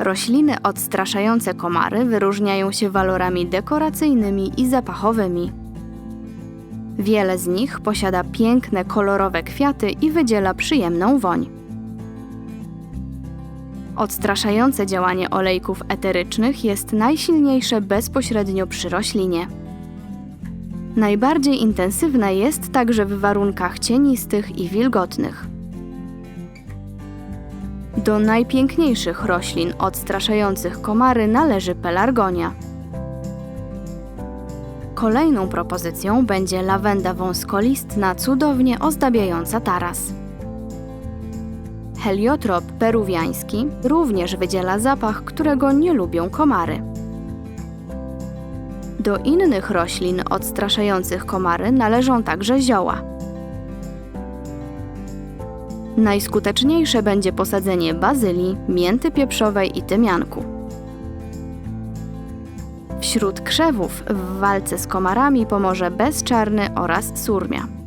Rośliny odstraszające komary wyróżniają się walorami dekoracyjnymi i zapachowymi. Wiele z nich posiada piękne, kolorowe kwiaty i wydziela przyjemną woń. Odstraszające działanie olejków eterycznych jest najsilniejsze bezpośrednio przy roślinie. Najbardziej intensywne jest także w warunkach cienistych i wilgotnych. Do najpiękniejszych roślin odstraszających komary należy pelargonia. Kolejną propozycją będzie lawenda wąskolistna, cudownie ozdabiająca taras. Heliotrop peruwiański również wydziela zapach, którego nie lubią komary. Do innych roślin odstraszających komary należą także zioła. Najskuteczniejsze będzie posadzenie bazylii, mięty pieprzowej i tymianku. Wśród krzewów w walce z komarami pomoże bezczarny oraz surmia.